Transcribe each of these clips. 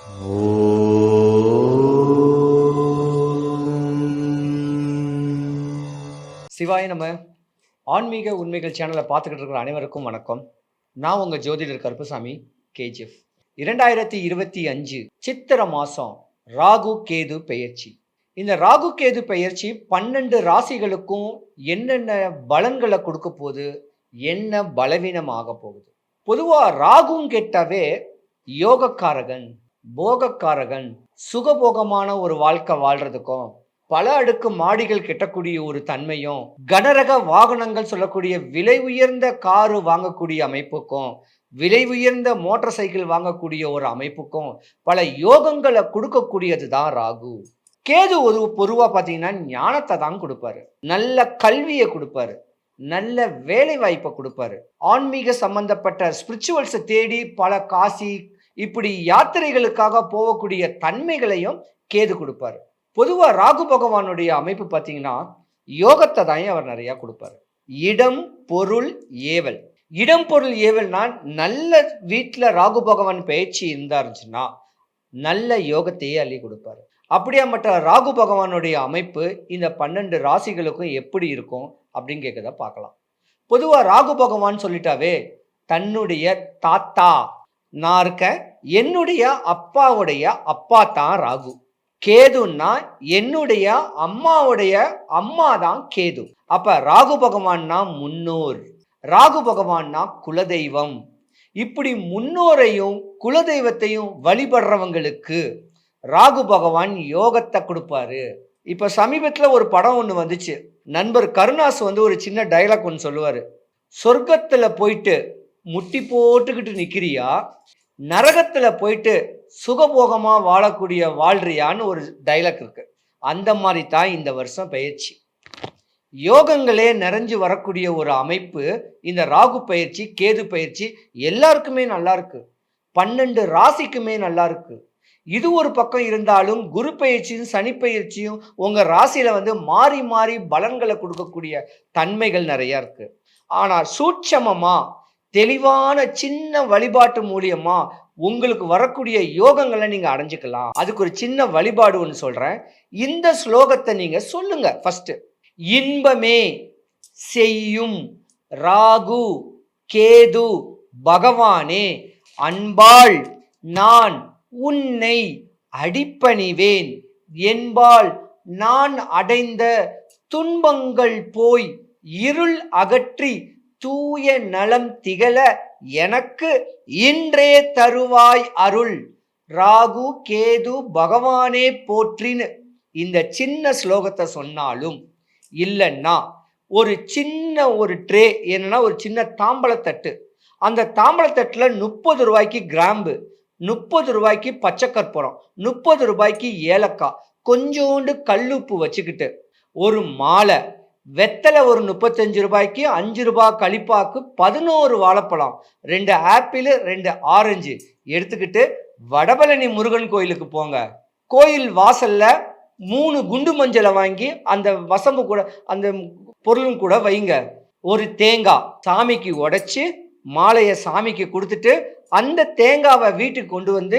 சிவாய நம்ம ஆன்மீக உண்மைகள் சேனலை பார்த்துக்கிட்டு இருக்கிற அனைவருக்கும் வணக்கம். நான் உங்கள் ஜோதிடர் கருப்பசாமி கேஜிஎஃப். இரண்டாயிரத்தி இருபத்தி அஞ்சு சித்திர மாதம் ராகு கேது பெயர்ச்சி. இந்த ராகு கேது பெயர்ச்சி பன்னெண்டு ராசிகளுக்கும் என்னென்ன பலன்களை கொடுக்க போகுது என்ன பலவீனமாக போகுது. பொதுவாக ராகும் கேட்டாவே யோகக்காரகன் போகக்காரகன் சுகபோகமான ஒரு வாழ்க்கை வாழ்றதுக்கும் பல அடுக்கு மாடிகள் கெட்டக்கூடிய ஒரு தன்மையும் கனரக வாகனங்கள் சொல்லக்கூடிய விலை உயர்ந்த காரு வாங்கக்கூடிய அமைப்புக்கும் விலை உயர்ந்த மோட்டார் சைக்கிள் வாங்கக்கூடிய ஒரு அமைப்புக்கும் பல யோகங்களை கொடுக்கக்கூடியது தான் ராகு. கேது ஒரு பொதுவா பார்த்தீங்கன்னா ஞானத்தை தான் கொடுப்பாரு. நல்ல கல்வியை கொடுப்பாரு. நல்ல வேலை வாய்ப்பை கொடுப்பாரு. ஆன்மீக சம்பந்தப்பட்ட ஸ்பிரிச்சுவல்ஸை தேடி பல காசி இப்படி யாத்திரைகளுக்காக போகக்கூடிய தன்மைகளையும் கேது கொடுப்பாரு. பொதுவாக ராகு பகவானுடைய அமைப்பு பார்த்தீங்கன்னா யோகத்தை தான் அவர் நிறையா கொடுப்பாரு. இடம் பொருள் ஏவல். இடம் பொருள் ஏவல்னா நல்ல வீட்டில் ராகு பகவான் பயிற்சி இருந்தாருச்சுன்னா நல்ல யோகத்தையே அள்ளி கொடுப்பாரு. மற்ற ராகு பகவானுடைய அமைப்பு இந்த பன்னெண்டு ராசிகளுக்கும் எப்படி இருக்கும் அப்படின்னு கேட்கறத பார்க்கலாம். பொதுவாக ராகு பகவான் சொல்லிட்டாவே தன்னுடைய தாத்தா நான் இருக்கேன் என்னுடைய அப்பாவுடைய அப்பா தான் ராகு. கேதுன்னா என்னுடைய அம்மாவுடைய அம்மா தான் கேது. அப்ப ராகு பகவான்னா முன்னோர். ராகு பகவான்னா குலதெய்வம். இப்படி முன்னோரையும் குலதெய்வத்தையும் வழிபடுறவங்களுக்கு ராகு பகவான் யோகத்தை கொடுப்பாரு. இப்ப சமீபத்துல ஒரு படம் ஒன்று வந்துச்சு. நண்பர் கருணாஸ் வந்து ஒரு சின்ன டைலாக் ஒன்று சொல்லுவாரு. சொர்க்கத்துல போயிட்டு முட்டி போட்டுக்கிட்டு நிற்கிறியா நரகத்தில் போயிட்டு சுகபோகமாக வாழக்கூடிய வாழ்றியான்னு ஒரு டைலாக் இருக்கு. அந்த மாதிரி தான் இந்த வருஷம் பயிற்சி. யோகங்களே நிறைஞ்சு வரக்கூடிய ஒரு அமைப்பு இந்த ராகு பயிற்சி கேது பயிற்சி எல்லாருக்குமே நல்லா இருக்கு. பன்னெண்டு ராசிக்குமே நல்லா இருக்கு. இது ஒரு பக்கம் இருந்தாலும் குரு பயிற்சியும் சனி பயிற்சியும் உங்க ராசியில வந்து மாறி மாறி பலன்களை கொடுக்கக்கூடிய தன்மைகள் நிறைய இருக்கு. ஆனால் சூட்சமமா தெளிவான சின்ன வழிபாட்டு மூலியமா உங்களுக்கு வரக்கூடிய யோகங்களை நீங்க அடைஞ்சுக்கலாம். அதுக்கு ஒரு சின்ன வழிபாடு ஒன்று சொல்றேன். இந்த ஸ்லோகத்தை நீங்க சொல்லுங்க ஃபர்ஸ்ட் இன்பமே செய்யும் ராகு கேது பகவானே அன்பாள் நான் உன்னை அடிப்பணிவேன். என்பால் நான் அடைந்த துன்பங்கள் போய் இருள் அகற்றி தூய நலம் திகழ எனக்கு இன்றே தருவாய் அருள். ராகு கேது பகவானே போற்றின்னு இந்த சின்ன ஸ்லோகத்தை சொன்னாலும் இல்லைன்னா ஒரு சின்ன ஒரு ட்ரே என்னன்னா ஒரு சின்ன தாம்பளத்தட்டு அந்த தாம்பளத்தட்டில் முப்பது ரூபாய்க்கு கிராம்பு முப்பது ரூபாய்க்கு பச்சை கற்பூரம் முப்பது ரூபாய்க்கு ஏலக்காய் கொஞ்சோண்டு கல்லுப்பு வச்சுக்கிட்டு ஒரு மாலை வெத்தலை ஒரு முப்பத்தஞ்சு ரூபாய்க்கு அஞ்சு ரூபாய் கழிப்பாக்கு பதினோரு வாழைப்பழம் ரெண்டு ஆப்பிள் ரெண்டு ஆரஞ்சு. எடுத்துக்கிட்டு வடபழனி முருகன் கோயிலுக்கு போங்க. கோயில் வாசல்ல மூணு குண்டு மஞ்சளை வாங்கி அந்த வசம்பு கூட அந்த பொருளும் கூட வைங்க. ஒரு தேங்காய் சாமிக்கு உடைச்சி மாலையை சாமிக்கு கொடுத்துட்டு அந்த தேங்காவை வீட்டுக்கு கொண்டு வந்து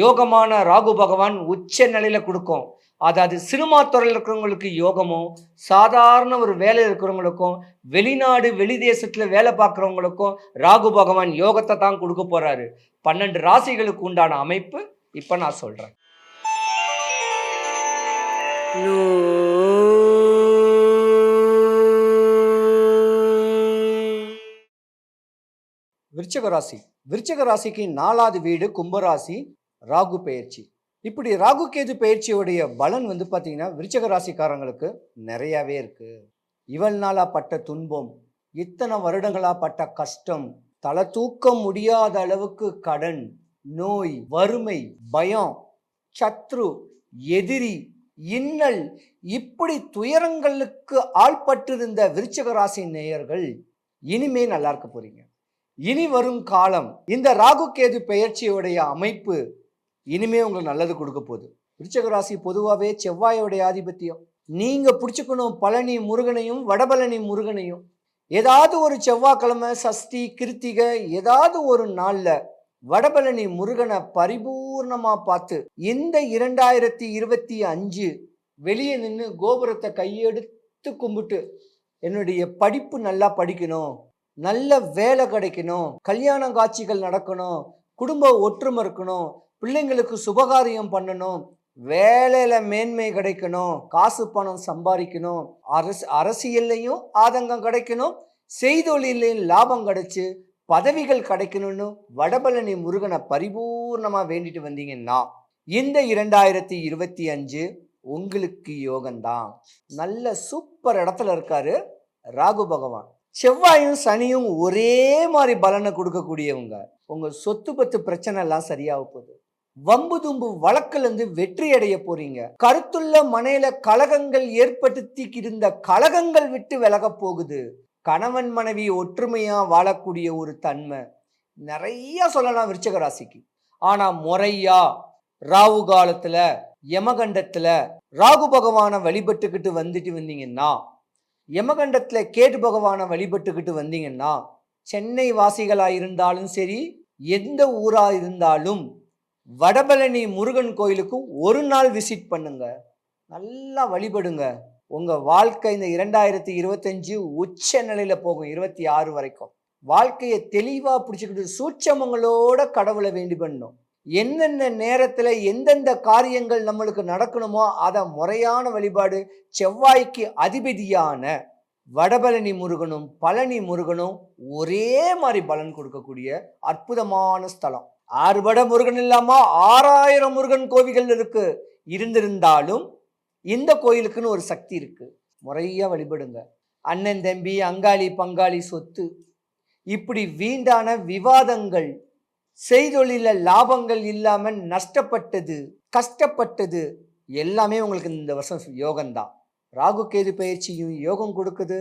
யோகமான ராகு பகவான் உச்ச நிலையில் கொடுக்கும். அதாவது சினிமா துறையில் இருக்கிறவங்களுக்கு யோகமும் சாதாரண ஒரு வேலையில் இருக்கிறவங்களுக்கும் வெளிநாடு வெளி தேசத்தில் வேலை பார்க்குறவங்களுக்கும் ராகு பகவான் யோகத்தை தான் கொடுக்க போகிறாரு பன்னெண்டு ராசிகளுக்கு உண்டான அமைப்பு இப்போ நான் சொல்கிறேன் விருச்சக ராசி. விருச்சக ராசிக்கு நாலாவது வீடு கும்பராசி. ராகு பெயர்ச்சி. இப்படி ராகு கேது பயிற்சியுடைய பலன் வந்து பார்த்திங்கன்னா விருச்சக ராசிக்காரங்களுக்கு நிறையாவே இருக்குது இவள் நாளாக பட்ட துன்பம் இத்தனை வருடங்களாக பட்ட கஷ்டம் தலை தூக்க முடியாத அளவுக்கு கடன் நோய் வறுமை பயம் சத்ரு எதிரி இன்னல் இப்படி துயரங்களுக்கு ஆள்பட்டிருந்த விருச்சக ராசி நேயர்கள் இனிமே நல்லா இருக்க போறீங்க. இனி வரும் காலம் இந்த ராகு கேது பெயர்ச்சியுடைய அமைப்பு இனிமே உங்களுக்கு நல்லது கொடுக்க போகுது. விருச்சக ராசி பொதுவாகவே செவ்வாயோடைய ஆதிபத்தியம். நீங்கள் பிடிச்சிக்கணும் பழனி முருகனையும் வடபழனி முருகனையும். ஏதாவது ஒரு செவ்வாய்க்கிழமை சஷ்டி கிருத்திகை ஏதாவது ஒரு நாளில் வடபழனி முருகனை பரிபூர்ணமாக பார்த்து இந்த இரண்டாயிரத்தி இருபத்தி அஞ்சு வெளியே நின்று கோபுரத்தை கையெடுத்து கும்பிட்டு என்னுடைய படிப்பு நல்லா படிக்கணும் நல்ல வேலை கிடைக்கணும் கல்யாண காட்சிகள் நடக்கணும் குடும்ப ஒற்றுமை இருக்கணும் பிள்ளைங்களுக்கு சுபகாரியம் பண்ணணும் வேலையில மேன்மை கிடைக்கணும் காசு பணம் சம்பாதிக்கணும் அரசு அரசியல்லையும் ஆதங்கம் கிடைக்கணும் செய்தொழிலையும் லாபம் கிடைச்சு பதவிகள் கிடைக்கணும்னு வடபழனி முருகனை பரிபூர்ணமாக வேண்டிட்டு வந்தீங்கன்னா இந்த இரண்டாயிரத்தி இருபத்தி அஞ்சு உங்களுக்கு யோகம்தான். நல்ல சூப்பர் இடத்துல இருக்காரு ராகு பகவான். செவ்வாயும் சனியும் ஒரே மாதிரி பலனை கொடுக்கக்கூடியவங்க. உங்கள் சொத்து பத்து பிரச்சனை எல்லாம் சரியாக போகுது. வம்பு தும்பு வழக்கிலிருந்து வெற்றி அடைய போறீங்க. கருத்துள்ள மனையில கலகங்கள் ஏற்படுத்தி இருந்த கலகங்கள் விட்டு விலக போகுது. கணவன் மனைவி ஒற்றுமையா வாழக்கூடிய ஒரு தன்மை. நிறைய சொல்லலாம் விருச்சக ராசிக்கு. ஆனா முறையா ராகு காலத்துல யமகண்டத்துல ராகு பகவானை வழிபட்டுக்கிட்டு வந்துட்டு வந்தீங்கன்னா யமகண்டத்துல கேட்டு பகவானை வழிபட்டுக்கிட்டு வந்தீங்கன்னா சென்னை வாசிகளா இருந்தாலும் சரி எந்த ஊரா இருந்தாலும் வடபழனி முருகன் கோயிலுக்கு ஒரு நாள் விசிட் பண்ணுங்க. நல்லா வழிபடுங்க. உங்கள் வாழ்க்கை இந்த இரண்டாயிரத்தி இருபத்தஞ்சு உச்ச நிலையில் போகும் இருபத்தி ஆறு வரைக்கும். வாழ்க்கையை தெளிவாக பிடிச்சிக்கிட்டு சூட்சமங்களோட கடவுளை வேண்டி பண்ணும். என்னென்ன நேரத்தில் எந்தெந்த காரியங்கள் நம்மளுக்கு நடக்கணுமோ அதை முறையான வழிபாடு செவ்வாய்க்கு அதிபதியான வடபழனி முருகனும் பழனி முருகனும் ஒரே மாதிரி பலன் கொடுக்கக்கூடிய அற்புதமான ஸ்தலம். ஆறுபட முருகன் இல்லாமல் ஆறாயிரம் முருகன் கோவில்கள் இருக்கு. இருந்திருந்தாலும் இந்த கோயிலுக்குன்னு ஒரு சக்தி இருக்கு. முறையா வழிபடுங்க. அண்ணன் தம்பி அங்காளி பங்காளி சொத்து. இப்படி வீண்டான விவாதங்கள் செய்தொழில லாபங்கள் இல்லாம நஷ்டப்பட்டது கஷ்டப்பட்டது எல்லாமே உங்களுக்கு இந்த வருஷம் யோகம்தான். ராகு கேது பயிற்சியும் யோகம் கொடுக்குது.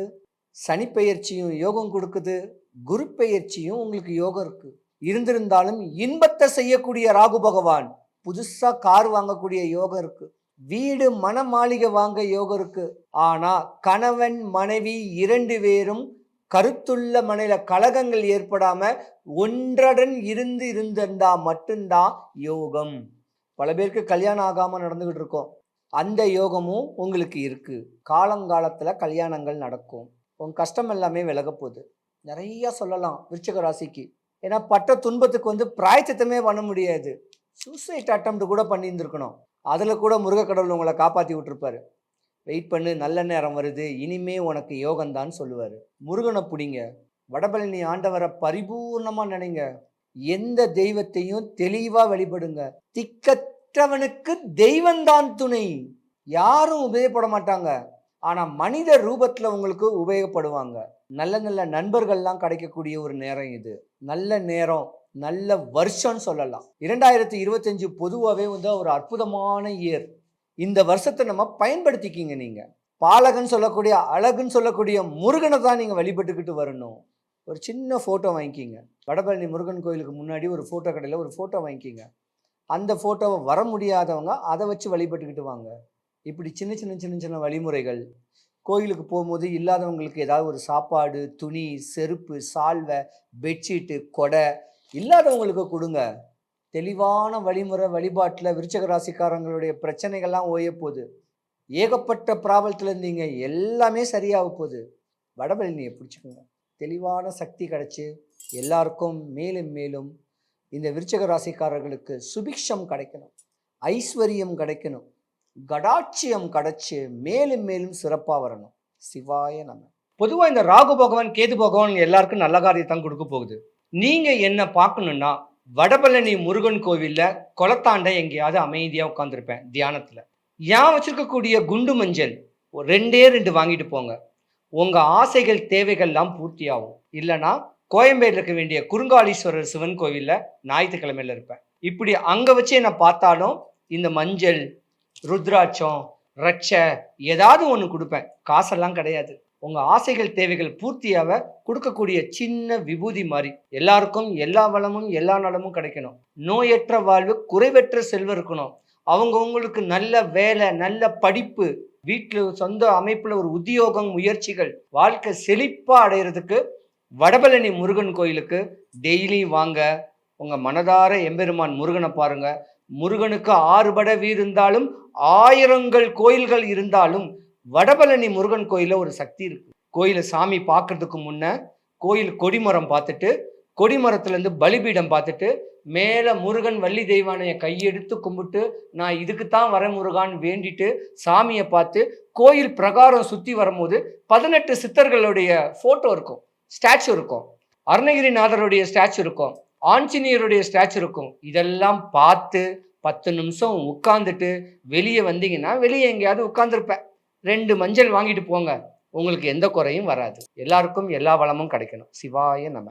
சனி பயிற்சியும் யோகம் கொடுக்குது. குரு பயிற்சியும் உங்களுக்கு யோகம் இருக்குது இருந்திருந்தாலும் இன்பத்தை செய்யக்கூடிய ராகு பகவான். புதுசாக கார் வாங்கக்கூடிய யோகம் இருக்கு. வீடு மன மாளிகை வாங்க யோகம் இருக்கு. ஆனா கணவன் மனைவி இரண்டு பேரும் கருத்துள்ள மனையில கலகங்கள் ஏற்படாம ஒன்றடன் இருந்து இருந்திருந்தா மட்டும்தான் யோகம். பல பேருக்கு கல்யாணம் ஆகாம நடந்துகிட்டு இருக்கோம். அந்த யோகமும் உங்களுக்கு இருக்கு. காலங்காலத்துல கல்யாணங்கள் நடக்கும். உங்க கஷ்டம் எல்லாமே விலக போகுது. நிறைய சொல்லலாம் விருச்சக ராசிக்கு. ஏன்னா பட்ட துன்பத்துக்கு வந்து பிராயச்சித்தமே பண்ண முடியாது. சூசைட் அட்டம் கூட பண்ணியிருந்துருக்கணும். அதில் கூட முருகக்கடவுள் உங்களை காப்பாற்றி விட்டுருப்பாரு. வெயிட் பண்ணு நல்ல நேரம் வருது இனிமே உனக்கு யோகம்தான் சொல்லுவார். முருகனை பிடிங்க. வடபழனி ஆண்டவரை பரிபூர்ணமாக நினைங்க. எந்த தெய்வத்தையும் தெளிவாக வழிபடுங்க திக்கற்றவனுக்கு தெய்வந்தான் துணை. யாரும் உபயோகப்பட மாட்டாங்க. ஆனால் மனித ரூபத்தில் உங்களுக்கு உபயோகப்படுவாங்க. நல்ல நல்ல நண்பர்கள்லாம் கிடைக்கக்கூடிய ஒரு நேரம் இது. நல்ல நேரம் நல்ல வருஷம்னு சொல்லலாம். இரண்டாயிரத்தி இருபத்தஞ்சு பொதுவாகவே வந்து ஒரு அற்புதமான இயர். இந்த வருஷத்தை நம்ம பயன்படுத்திக்கிங்க நீங்கள் பாலகன் சொல்லக்கூடிய அழகுன்னு சொல்லக்கூடிய முருகனை தான் நீங்கள் வழிபட்டுக்கிட்டு வரணும். ஒரு சின்ன ஃபோட்டோ வாங்கிக்கிங்க. வடபழனி முருகன் கோயிலுக்கு முன்னாடி ஒரு ஃபோட்டோ கடையில் ஒரு ஃபோட்டோ வாங்கிக்கிங்க. அந்த ஃபோட்டோவை வர முடியாதவங்க அதை வச்சு வழிபட்டுக்கிட்டு வாங்க. இப்படி சின்ன சின்ன சின்ன சின்ன வழிமுறைகள் கோயிலுக்கு போகும்போது இல்லாதவங்களுக்கு ஏதாவது ஒரு சாப்பாடு துணி செருப்பு சால்வை பெட்ஷீட்டு கொடை இல்லாதவங்களுக்கு கொடுங்க. தெளிவான வழிமுறை வழிபாட்டில் விருச்சக ராசிக்காரங்களுடைய பிரச்சனைகள்லாம் ஓய போகுது. ஏகப்பட்ட பிராபலத்தில் இருந்தீங்க. எல்லாமே சரியாக போகுது. வடபழனியை பிடிச்சிக்கோங்க. தெளிவான சக்தி கிடச்சி எல்லாருக்கும் மேலும் மேலும் இந்த விருச்சக ராசிக்காரர்களுக்கு சுபிக்ஷம் கிடைக்கணும். ஐஸ்வர்யம் கிடைக்கணும். கடாட்சியம் கடைச்சி மேலும் மேலும் சிறப்பாக வரணும். சிவாய நம்ம பொதுவாக இந்த ராகு பகவான் கேது பகவான் எல்லாருக்கும் நல்ல காரியத்தான் கொடுக்க போகுது. நீங்கள் என்ன பார்க்கணுன்னா வடபழனி முருகன் கோவிலில் குளத்தாண்ட எங்கேயாவது அமைதியாக உட்காந்துருப்பேன் தியானத்தில். ஏன் வச்சுருக்கக்கூடிய குண்டு மஞ்சள் ரெண்டே ரெண்டு வாங்கிட்டு போங்க. உங்கள் ஆசைகள் தேவைகள்லாம் பூர்த்தியாகும். இல்லைன்னா கோயம்பேடு இருக்க வேண்டிய குறுங்காலீஸ்வரர் சிவன் கோவிலில் ஞாயிற்றுக்கிழமையில் இருப்பேன். இப்படி அங்கே வச்சு என்னை பார்த்தாலும் இந்த மஞ்சள் ருத்ராட்சம் ரட்ச ஏதாவது ஒன்று கொடுப்பேன். காசெல்லாம் கிடையாது. உங்கள் ஆசைகள் தேவைகள் பூர்த்தியாக கொடுக்கக்கூடிய சின்ன விபூதி மாதிரி. எல்லாருக்கும் எல்லா வளமும் எல்லா நலமும் கிடைக்கணும். நோயற்ற வாழ்வு குறைவற்ற செல்வம் இருக்கணும். அவங்கவுங்களுக்கு நல்ல வேலை நல்ல படிப்பு வீட்டில் சொந்த அமைப்பில் ஒரு உத்தியோகம் முயற்சிகள் வாழ்க்கை செழிப்பாக அடையிறதுக்கு வடபழனி முருகன் கோயிலுக்கு டெய்லி வாங்க. உங்கள் மனதார எம்பெருமான் முருகனை பாருங்கள் முருகனுக்கு ஆறுபட வீர் இருந்தாலும் ஆயிரங்கள் கோயில்கள் இருந்தாலும் வடபழனி முருகன் கோயிலில் ஒரு சக்தி இருக்கு. கோயிலை சாமி பார்க்கறதுக்கு முன்ன கோயில் கொடிமரம் பார்த்துட்டு கொடிமரத்துலேருந்து பலிபீடம் பார்த்துட்டு மேலே முருகன் வள்ளி தெய்வானைய கையெடுத்து கும்பிட்டு நான் இதுக்கு தான் வர முருகான்னு வேண்டிட்டு சாமியை பார்த்து கோயில் பிரகாரம் சுற்றி வரும்போது பதினெட்டு சித்தர்களுடைய ஃபோட்டோ இருக்கும் ஸ்டாச்சு இருக்கும். அருணகிரிநாதருடைய ஸ்டாச்சு இருக்கும். ஆஞ்சநேயருடைய ஸ்டாச்சு இருக்கும். இதெல்லாம் பார்த்து பத்து நிமிஷம் உட்காந்துட்டு வெளியே வந்தீங்கன்னா வெளியே எங்கேயாவது உட்காந்துருப்பேன் ரெண்டு மஞ்சள் வாங்கிட்டு போங்க. உங்களுக்கு எந்த குறையும் வராது. எல்லாருக்கும் எல்லா வளமும் கிடைக்கணும். சிவாய நம்ம